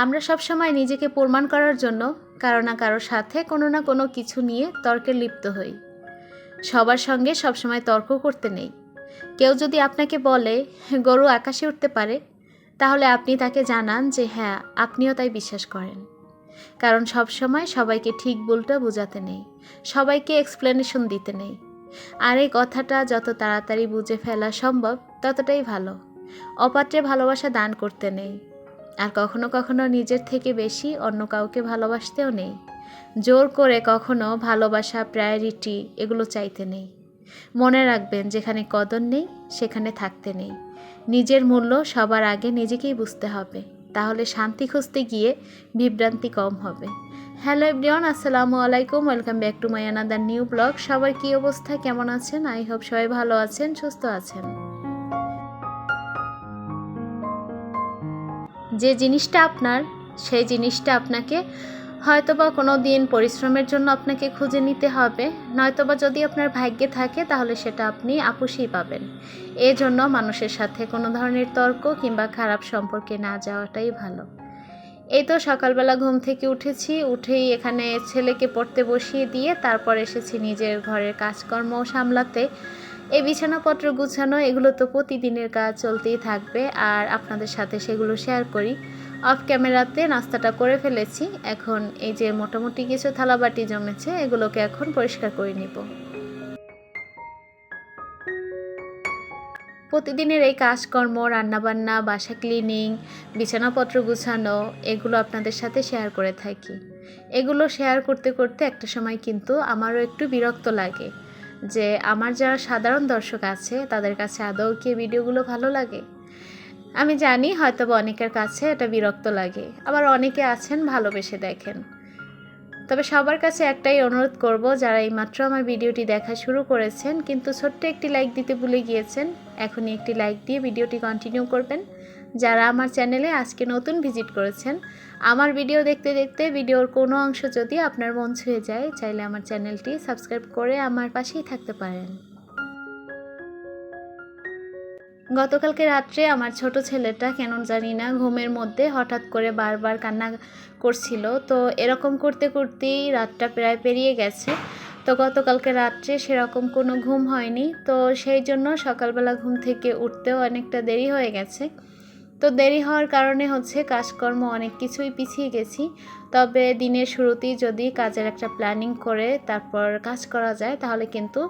আমরা সব সময় নিজেকে প্রমাণ করার জন্য কারও না কারোর সাথে কোনো না কোনো কিছু নিয়ে তর্কে লিপ্ত হই। সবার সঙ্গে সবসময় তর্ক করতে নেই। কেউ যদি আপনাকে বলে, গরু আকাশে উঠতে পারে, তাহলে আপনি তাকে জানান যে হ্যাঁ আপনিও তাই বিশ্বাস করেন। কারণ সব সময় সবাইকে ঠিক ভুলটা বোঝাতে নেই। সবাইকে এক্সপ্লেনেশন দিতে নেই। আর এই কথাটা যত তাড়াতাড়ি বুঝে ফেলা সম্ভব, ততটাই ভালো। অপাত্রে ভালোবাসা দান করতে নেই। আর কখনো কখনো নিজের থেকে বেশি অন্য কাউকে ভালোবাসতেও নেই। জোর করে কখনো ভালোবাসা, প্রায়োরিটি এগুলো চাইতে নেই। মনে রাখবেন, যেখানে কদর নেই, সেখানে থাকতে নেই। নিজের মূল্য সবার আগে নিজেকেই বুঝতে হবে। তাহলে শান্তি খুঁজতে গিয়ে বিভ্রান্তি কম হবে। হ্যালো এভরিওয়ান, আসসালামু আলাইকুম। Welcome back to my another new blog. সবার কী অবস্থা? কেমন আছেন? আই হোপ সবাই ভালো আছেন, সুস্থ আছেন। যে জিনিসটা আপনার, সেই জিনিসটা আপনাকে হয়তোবা কোনো দিন পরিশ্রমের জন্য আপনাকে খুঁজে নিতে হবে। নয়তোবা যদি আপনার ভাগ্যে থাকে, তাহলে সেটা আপনি আপুসেই পাবেন। এই জন্য মানুষের সাথে কোনো ধরনের তর্ক কিংবা খারাপ সম্পর্কে না যাওয়াটাই ভালো। এই তো সকালবেলা ঘুম থেকে উঠেছি। উঠেই এখানে ছেলেকে পড়তে বসিয়ে দিয়ে তারপর এসেছি নিজের ঘরের কাজকর্ম সামলাতে। এই বিছানাপত্র গুছানো, এগুলো তো প্রতিদিনের কাজ চলতেই থাকবে। আর আপনাদের সাথে সেগুলো শেয়ার করি। অফ ক্যামেরাতে নাস্তাটা করে ফেলেছি। এখন এই যে মোটামুটি কিছু থালাবাটি জমেছে, এগুলোকে এখন পরিষ্কার করে নিব। প্রতিদিনের এই কাজকর্ম, রান্নাবান্না, বাসা ক্লিনিং বিছানাপত্র গুছানো, এগুলো আপনাদের সাথে শেয়ার করে থাকি। এগুলো শেয়ার করতে করতে একটা সময় কিন্তু আমারও একটু বিরক্ত লাগে। যে আমার যারা সাধারণ দর্শক আছে, তাদের কাছে আদৌ কি ভিডিওগুলো ভালো লাগে? আমি জানি হয়তো অনেকের কাছে এটা বিরক্ত লাগে, আবার অনেকে আছেন ভালোবেসে দেখেন। তবে সবার কাছে একটাই অনুরোধ করব, যারা এইমাত্র আমার ভিডিওটি দেখা শুরু করেছেন, কিন্তু ছোট্ট একটি লাইক দিতে ভুলে গিয়েছেন, এখনই একটি লাইক দিয়ে ভিডিওটি কন্টিনিউ করবেন। যারা আমার চ্যানেলে আজকে নতুন ভিজিট করেছেন, আমার ভিডিও দেখতে দেখতে ভিডিওর কোনো অংশ যদি আপনার মন ছুঁয়ে যায়, চাইলে আমার চ্যানেলটি সাবস্ক্রাইব করে আমার পাশেই থাকতে পারেন। গতকালকে রাত্রে আমার ছোট ছেলেটা কেন জানি না, ঘুমের মধ্যে হঠাৎ করে বারবার কান্না করছিল। তো এরকম করতে করতেই রাতটা প্রায় পেরিয়ে গেছে। তো গতকালকে রাত্রে সেরকম কোনো ঘুম হয়নি। তো সেই জন্য সকালবেলা ঘুম থেকে উঠতেও অনেকটা দেরি হয়ে গেছে। তো দেরি হওয়ার কারণে হচ্ছে কাজকর্ম অনেক কিছুই পিছিয়ে গেছি। তবে দিনের শুরুতেই যদি কাজের একটা প্ল্যানিং করে তারপর কাজ করা যায়, তাহলে কিন্তু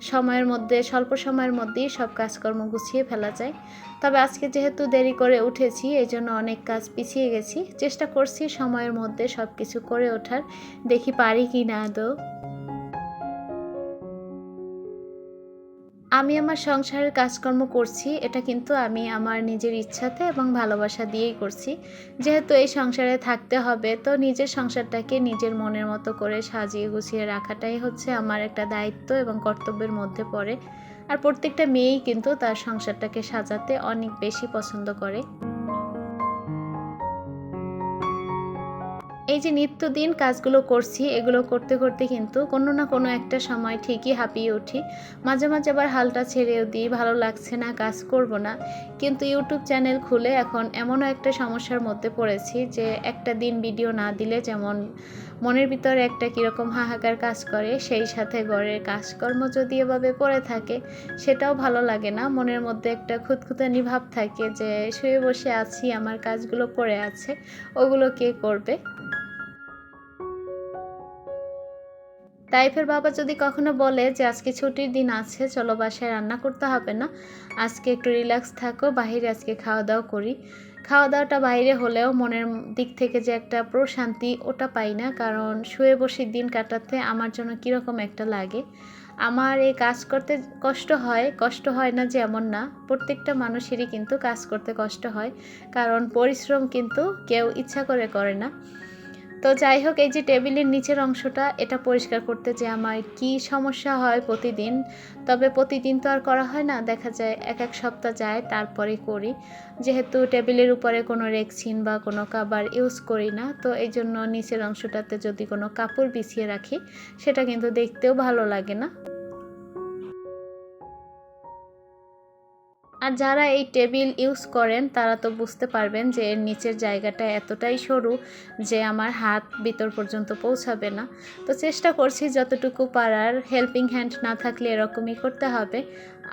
সময়ের মধ্যে, স্বল্প সময়ের মধ্যেই সব কাজকর্ম গুছিয়ে ফেলা যায়। তবে আজকে যেহেতু দেরি করে উঠেছি এই জন্য অনেক কাজ পিছিয়ে গেছি। চেষ্টা করছি সময়ের মধ্যে সব কিছু করে ওঠার। দেখি পারি কি না আদৌ। আমি আমার সংসারের কাজকর্ম করছি, এটা কিন্তু আমি আমার নিজের ইচ্ছাতে এবং ভালোবাসা দিয়েই করছি। যেহেতু এই সংসারে থাকতে হবে, তো নিজের সংসারটাকে নিজের মনের মতো করে সাজিয়ে গুছিয়ে রাখাটাই হচ্ছে আমার একটা দায়িত্ব এবং কর্তব্যের মধ্যে পড়ে। আর প্রত্যেকটা মেয়েই কিন্তু তার সংসারটাকে সাজাতে অনেক বেশি পছন্দ করে। যে নিত্যদিন কাজগুলো করছি, এগুলো করতে করতে কিন্তু কোনো না কোনো একটা সময় ঠিকই হাঁপিয়ে উঠি। মাঝে মাঝে আবার হালটা ছেড়েও দিই, ভালো লাগছে না, কাজ করব না। কিন্তু ইউটিউব চ্যানেল খুলে এখন এমনও একটা সমস্যার মধ্যে পড়েছি যে একটা দিন ভিডিও না দিলে যেমন মনের ভিতরে একটা কীরকম হাহাকার কাজ করে, সেই সাথে ঘরের কাজকর্ম যদি এভাবে পড়ে থাকে, সেটাও ভালো লাগে না। মনের মধ্যে একটা খুঁতখুতানি ভাব থাকে যে শুয়ে বসে আছি, আমার কাজগুলো পড়ে আছে, ওগুলো কে করবে? টাইফের বাবা যদি কখনো বলে যে, আজকে ছুটির দিন আছে, চলো বাসায় রান্না করতে হবে না। আজকে একটু রিল্যাক্স থাকো, বাহিরে আজকে খাওয়া দাওয়া করি। খাওয়া দাওয়াটা বাইরে হলেও মনের দিক থেকে যে একটা প্রশান্তি, ওটা পাই না। কারণ শুয়ে বসে দিন কাটাতে আমার জন্য কীরকম একটা লাগে। আমার এই কাজ করতে কষ্ট হয় কষ্ট হয় না যে এমন না। প্রত্যেকটা মানুষেরই কিন্তু কাজ করতে কষ্ট হয়। কারণ পরিশ্রম কিন্তু কেউ ইচ্ছা করে করে না। তো যাই হোক, এই যে টেবিলের নিচের অংশটা, এটা পরিষ্কার করতে যে আমার কি সমস্যা হয় প্রতিদিন। তবে প্রতিদিন তো আর করা হয় না, দেখা যায় এক এক সপ্তাহ যায়, তারপরে করি। যেহেতু টেবিলের উপরে কোনো রেক্সিন বা কোনো কাবার ইউজ করি না, তো এই জন্য নিচের অংশটাতে যদি কোনো কাপড় বিছিয়ে রাখি, সেটা কিন্তু দেখতেও ভালো লাগে না। আর যারা এই টেবিল ইউজ করেন, তারা তো বুঝতে পারবেন যে এর নিচের জায়গাটা এতটাই সরু যে আমার হাত ভিতর পর্যন্ত পৌঁছাবে না। তো চেষ্টা করছি যতটুকু পারার হেল্পিং হ্যান্ড না থাকলে এরকমই করতে হবে।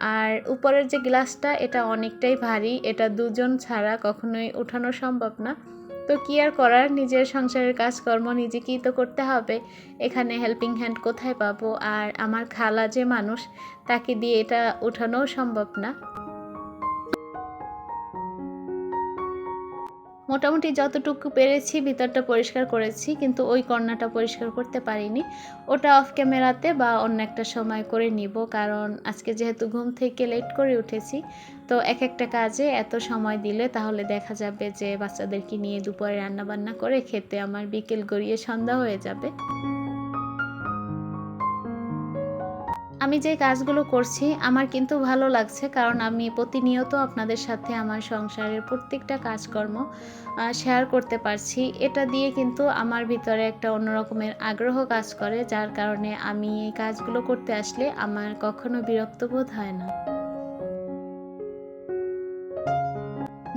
আর উপরের যে গ্লাসটা, এটা অনেকটাই ভারী, এটা দুজন ছাড়া কখনোই উঠানো সম্ভব না। তো কি আর করার? নিজের সংসারের কাজকর্ম নিজেকেই তো করতে হবে। এখানে হেল্পিং হ্যান্ড কোথায় পাবো? আর আমার খালা যে মানুষ, তাকে দিয়ে এটা উঠানোও সম্ভব না। মোটামুটি যতটুকু পেরেছি ভিতরটা পরিষ্কার করেছি, কিন্তু ওই কর্নাটা পরিষ্কার করতে পারিনি। ওটা অফ ক্যামেরাতে বা অন্য একটা সময় করে নিব, কারণ আজকে যেহেতু ঘুম থেকে লেট করে উঠেছি, তো এক একটা কাজে এত সময় দিলে তাহলে দেখা যাবে যে বাচ্চাদেরকে নিয়ে দুপুরে রান্নাবান্না করে খেতে আমার বিকেল গড়িয়ে সন্ধ্যা হয়ে যাবে। আমি যে কাজগুলো করছি, আমার কিন্তু ভালো লাগছে কারণ আমি প্রতিনিয়ত আপনাদের সাথে আমার সংসারের প্রত্যেকটা কাজকর্ম শেয়ার করতে পারছি। এটা দিয়ে কিন্তু আমার ভিতরে একটা অন্যরকমের আগ্রহ কাজ করে, যার কারণে আমি এই কাজগুলো করতে আসলে আমার কখনো বিরক্ত বোধ হয় না।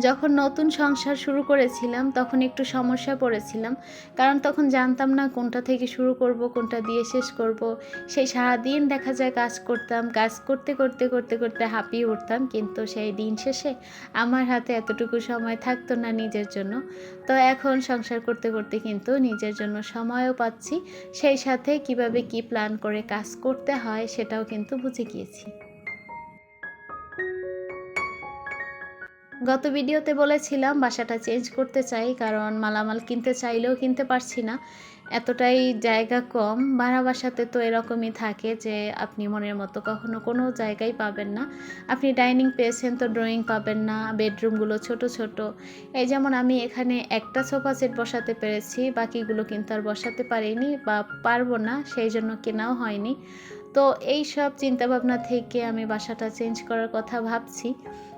যখন নতুন সংসার শুরু করেছিলাম, তখন একটু সমস্যা পড়েছিলাম। কারণ তখন জানতাম না কোনটা থেকে শুরু করব, কোনটা দিয়ে শেষ করব। সেই সারাদিন দেখা যায় কাজ করতাম, কাজ করতে করতে করতে করতে হাঁপিয়ে উঠতাম। কিন্তু সেই দিন শেষে আমার হাতে এতটুকু সময় থাকতো না নিজের জন্য। তো এখন সংসার করতে করতে কিন্তু নিজের জন্য সময়ও পাচ্ছি। সেই সাথে কীভাবে কি প্ল্যান করে কাজ করতে হয়, সেটাও কিন্তু বুঝে গিয়েছি। গত ভিডিওতে বলেছিলাম বাসাটা চেঞ্জ করতে চাই, কারণ মালামাল কিনতে চাইলেও কিনতে পারছি না। এতটাই জায়গা কম, ভাড়া বাসাতে তো এরকমই থাকে যে আপনি মনের মতো কখনো কোনো জায়গায় পাবেন না। আপনি ডাইনিং পেয়েছেন তো ড্রয়িং পাবেন না, বেডরুমগুলো ছোট ছোট। এই যেমন আমি এখানে একটা সোফা সেট বসাতে পেরেছি, বাকিগুলো কিন্তু আর বসাতে পারিনি বা পারব না, সেই জন্য কেনাও হয়নি। তো এই সব চিন্তাভাবনা থেকে আমি বাসাটা চেঞ্জ করার কথা ভাবছি।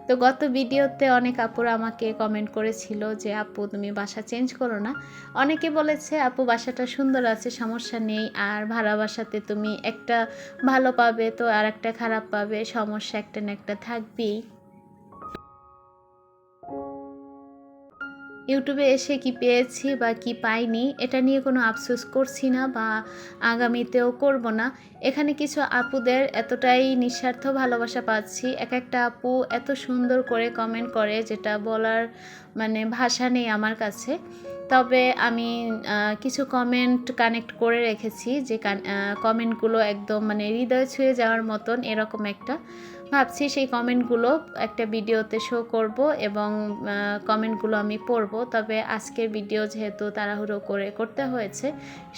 তো গত ভিডিওতে অনেক আপুরা আমাকে কমেন্ট করেছিল যে, আপু, তুমি বাসা চেঞ্জ করো না। অনেকে বলেছে, আপু, বাসাটা সুন্দর আছে, সমস্যা নেই, আর ভাড়া বাসাতে তুমি একটা ভালো পাবে তো আর একটা খারাপ পাবে, সমস্যা একটা না একটা থাকবেই। ইউটিউবে এসে কি পেয়েছি বা কি পাইনি, এটা নিয়ে কোনো আফসোস করছি না বা আগামীতেও করব না। এখানে কিছু আপুদের এতটাই নিঃস্বার্থ ভালোবাসা পাচ্ছি। এক একটা আপু এত সুন্দর করে কমেন্ট করে যেটা বলার মানে ভাষা নেই আমার কাছে। তবে আমি কিছু কমেন্ট কানেক্ট করে রেখেছি যে কমেন্টগুলো একদম মানে হৃদয় ছুঁয়ে যাওয়ার মতন এরকম একটা। ভাবছি সেই কমেন্টগুলো একটা ভিডিওতে শো করব এবং কমেন্টগুলো আমি পড়ব। তবে আজকের ভিডিও যেহেতু তাড়াহুড়ো করে করতে হয়েছে,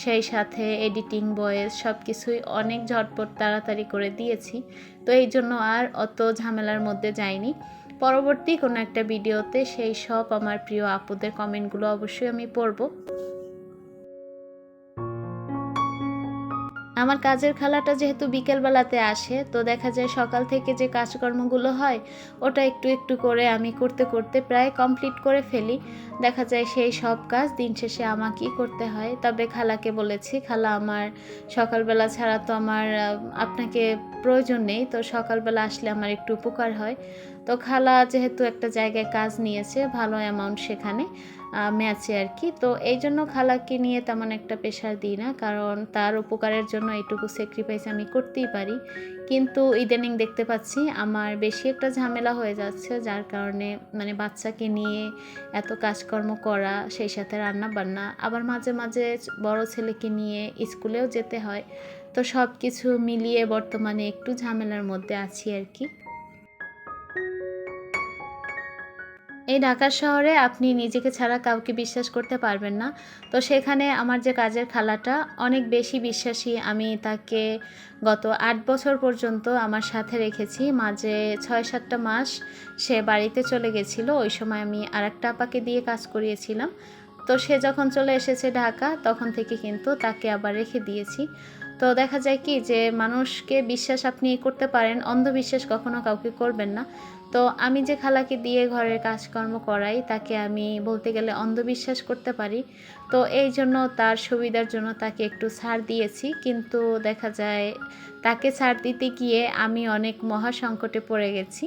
সেই সাথে এডিটিং বয়েস সব কিছুই অনেক ঝটপট তাড়াতাড়ি করে দিয়েছি। তো এই জন্য আর অত ঝামেলার মধ্যে যাইনি। পরবর্তী কোনো একটা ভিডিওতে সেই সব আমার প্রিয় আপুদের কমেন্টগুলো অবশ্যই আমি পড়ব। আমার কাজের খালাটা যেহেতু বিকেলবেলাতে আসে, তো দেখা যায় সকাল থেকে যে কাজকর্মগুলো হয়, ওটা একটু একটু করে আমি করতে করতে প্রায় কমপ্লিট করে ফেলি। দেখা যায় সেই সব কাজ দিন শেষে আমাকেই করতে হয়। তবে খালাকে বলেছি, খালা, আমার সকালবেলা ছাড়া তো আমার আপনাকে প্রয়োজন নেই, তো সকালবেলা আসলে আমার একটু উপকার হয়। তো খালা যেহেতু একটা জায়গায় কাজ নিয়েছে, ভালো অ্যামাউন্ট সেখানে। ম্যাচে আর কি তো এই জন্য খালাকে নিয়ে তেমন একটা প্রেশার দিই না, কারণ তার উপকারের জন্য এইটুকু স্যাক্রিফাইস আমি করতেই পারি। কিন্তু ইদানিং দেখতে পাচ্ছি আমার বেশি একটা ঝামেলা হয়ে যাচ্ছে, যার কারণে মানে বাচ্চাকে নিয়ে এত কাজকর্ম করা, সেই সাথে রান্না বান্না আবার মাঝে মাঝে বড় ছেলেকে নিয়ে স্কুলেও যেতে হয়। তো সব কিছু মিলিয়ে বর্তমানে একটু ঝামেলার মধ্যে আছি আর কি এই ঢাকা শহরে আপনি নিজেকে ছাড়া কাউকে বিশ্বাস করতে পারবেন না। তো সেখানে আমার যে কাজের খালাটা, অনেক বেশি বিশ্বাসী। আমি তাকে গত আট বছর পর্যন্ত আমার সাথে রেখেছি। মাঝে ছয় সাতটা মাস সে বাড়িতে চলে গেছিল। ওই সময় আমি আর একটা আপাকে দিয়ে কাজ করিয়েছিলাম। তো সে যখন চলে এসেছে ঢাকা, তখন থেকে কিন্তু তাকে আবার রেখে দিয়েছি। তো দেখা যায় কি যে মানুষকে বিশ্বাস আপনি করতে পারেন, অন্ধবিশ্বাস কখনো কাউকে করবেন না। তো আমি যে খালাকে দিয়ে ঘরের কাজকর্ম করাই, তাকে আমি বলতে গেলে অন্ধবিশ্বাস করতে পারি। তো এই জন্য তার সুবিধার জন্য তাকে একটু ছাড় দিয়েছি। কিন্তু দেখা যায়, তাকে ছাড় দিতে গিয়ে আমি অনেক মহা সংকটে পড়ে গেছি।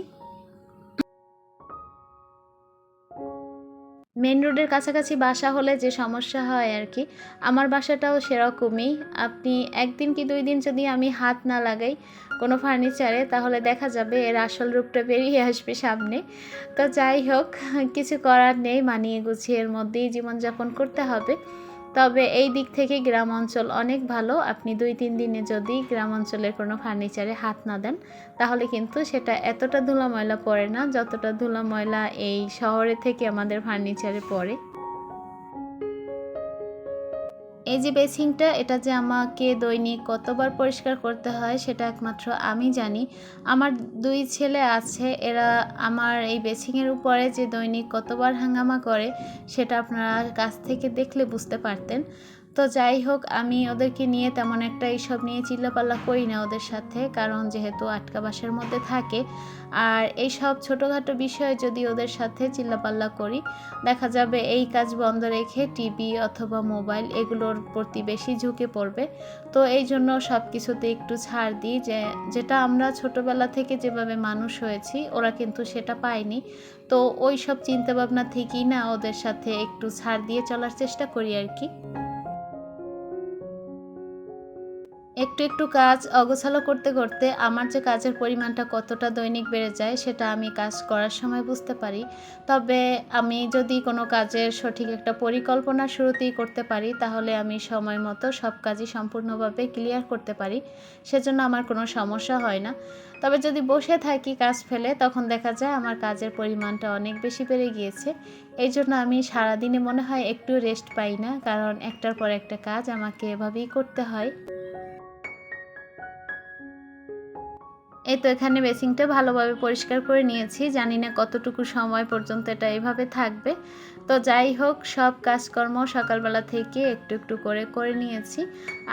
মেন রোডের কাছাকাছি বাসা হলে যে সমস্যা হয় আর কি, আমার বাসাটাও সেরকমই। আপনি একদিন কি দুই দিন যদি আমি হাত না লাগাই কোনো ফার্নিচারে তাহলে দেখা যাবে এর আসল রূপটা বেরিয়ে আসবে সামনে। তো যাই হোক, কিছু করার নেই, মানিয়ে গুছিয়ে এর মধ্যেই জীবনযাপন করতে হবে। তবে এই দিক থেকে গ্রাম অঞ্চল অনেক ভালো। আপনি দুই, তিন দিনে যদি গ্রাম অঞ্চলের কোনো ফার্নিচারে হাত না দেন, তাহলে কিন্তু সেটা এতটা ধুলা ময়লা পড়ে না, যতটা ধুলা ময়লা এই শহরে থেকে আমাদের ফার্নিচারে পড়ে। এই যে বেসিংটা এটা যে আমাকে দৈনিক কতবার পরিষ্কার করতে হয় সেটা একমাত্র আমি জানি। আমার দুই ছেলে আছে, এরা আমার এই বেসিংয়ের উপরে যে দৈনিক কতবার হাঙ্গামা করে সেটা আপনারা কাছ থেকে দেখলে বুঝতে পারতেন। তো যাই হোক, আমি ওদেরকে নিয়ে তেমন একটা এইসব নিয়ে চিল্লাপাল্লা করি না ওদের সাথে, কারণ যেহেতু আটকা বাসার মধ্যে থাকে। আর এই সব ছোটোখাটো বিষয়ে যদি ওদের সাথে চিল্লাপাল্লা করি, দেখা যাবে এই কাজ বন্ধ রেখে টিভি অথবা মোবাইল এগুলোর প্রতি বেশি ঝুঁকে পড়বে। তো এই জন্য সব কিছুতে একটু ছাড় দিই যে, যেটা আমরা ছোটোবেলা থেকে যেভাবে মানুষ হয়েছি, ওরা কিন্তু সেটা পায়নি। তো ওই সব চিন্তাভাবনা থেকেই না ওদের সাথে একটু ছাড় দিয়ে চলার চেষ্টা করি আর কি। একটু একটু কাজ অগোছালো করতে করতে আমার যে কাজের পরিমাণটা কতটা দৈনিক বেড়ে যায় সেটা আমি কাজ করার সময় বুঝতে পারি। তবে আমি যদি কোনো কাজের সঠিক একটা পরিকল্পনা শুরুতেই করতে পারি, তাহলে আমি সময় মতো সব কাজই সম্পূর্ণভাবে ক্লিয়ার করতে পারি। সেজন্য আমার কোনো সমস্যা হয় না। তবে যদি বসে থাকি কাজ ফেলে, তখন দেখা যায় আমার কাজের পরিমাণটা অনেক বেশি বেড়ে গিয়েছে। এই জন্য আমি সারাদিনে মনে হয় একটু রেস্ট পাই না, কারণ একটার পর একটা কাজ আমাকে এভাবেই করতে হয়। এই তো এখানে বেসিংটা ভালোভাবে পরিষ্কার করে নিয়েছি। জানি না কতটুকু সময় পর্যন্ত এটা এভাবে থাকবে। তো যাই হোক, সব কাজকর্ম সকালবেলা থেকে একটু একটু করে করে নিয়েছি।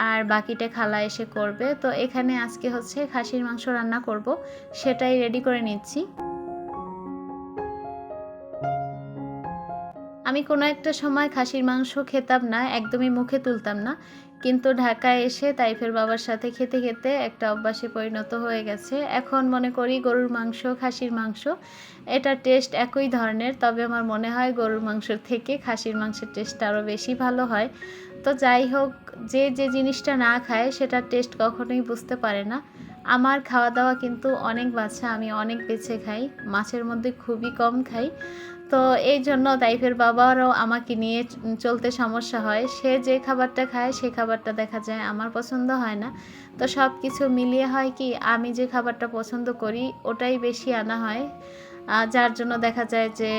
আর বাকিটা খালা এসে করবে। তো এখানে আজকে হচ্ছে খাসির মাংস রান্না করব। সেটাই রেডি করে নিচ্ছি। আমি কোনো একটা সময় খাসির মাংস খেতাম না, একদমই মুখে তুলতাম না। কিন্তু ঢাকায় এসে তাইফের বাবার সাথে খেতে খেতে একটা অভ্যাসে পরিণত হয়ে গেছে। এখন মনে করি গরুর মাংস, খাসির মাংস, এটা টেস্ট একই ধরনের। তবে আমার মনে হয় গরুর মাংসের থেকে খাসির মাংসের টেস্টটা আরও বেশি ভালো হয়। তো যাই হোক, যে যে জিনিসটা না খায়, সেটার টেস্ট কখনোই বুঝতে পারে না। আমার খাওয়া দাওয়া কিন্তু অনেক বাচ্চা আমি অনেক বেছে খাই, মাছের মধ্যে খুবই কম খাই। তো এই জন্য তাইফের বাবারও আমাকে নিয়ে চলতে সমস্যা হয়। সে যে খাবারটা খায়, সে খাবারটা দেখা যায়, আমার পছন্দ হয় না। তো সব কিছু মিলিয়ে হয় কি, আমি যে খাবারটা পছন্দ করি, ওটাই বেশি আনা হয়। যার জন্য দেখা যায় যে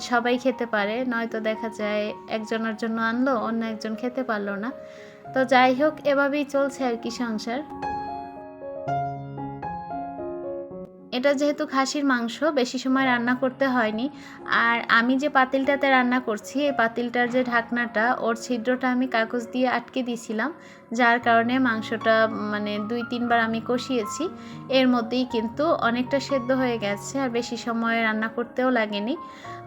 সবাই খেতে পারে, নয়তো দেখা যায় একজনের জন্য আনলো, অন্য একজন খেতে পারল না। তো যাই হোক, এভাবেই চলছে আর কি সংসার। এটা যেহেতু খাসির মাংস বেশি সময় রান্না করতে হয়নি। আর আমি যে পাতিলটাতে রান্না করছি এই পাতিলটার যে ঢাকনাটা ওর ছিদ্রটা আমি কাগজ দিয়ে আটকে দিয়েছিলাম যার কারণে মাংসটা মানে দুই তিনবার আমি কষিয়েছি। এর মধ্যেই কিন্তু অনেকটা সেদ্ধ হয়ে গেছে আর বেশি সময় রান্না করতেও লাগেনি।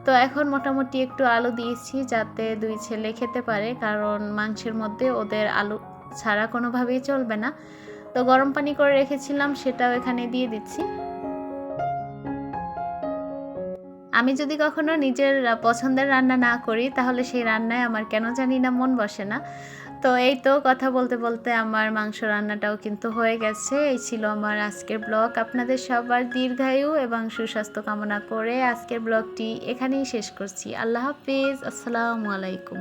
তো এখন মোটামুটি একটু আলু দিয়েছি যাতে দুই ছেলে খেতে পারে কারণ মাংসের মধ্যে ওদের আলু ছাড়া কোনোভাবেই চলবে না। তো গরম পানি করে রেখেছিলাম সেটাও এখানে দিয়ে দিচ্ছি। আমি যদি কখনো নিজের পছন্দের রান্না না করি, তাহলে সেই রান্নায় আমার কেন জানি না মন বসে না। তো এই তো কথা বলতে বলতে আমার মাংস রান্নাটাও কিন্তু হয়ে গেছে। এই ছিল আমার আজকের ব্লগ। আপনাদের সবার দীর্ঘায়ু এবং সুস্বাস্থ্য কামনা করে আজকের ব্লগটি এখানেই শেষ করছি। আল্লাহ হাফিজ। আসসালামু আলাইকুম।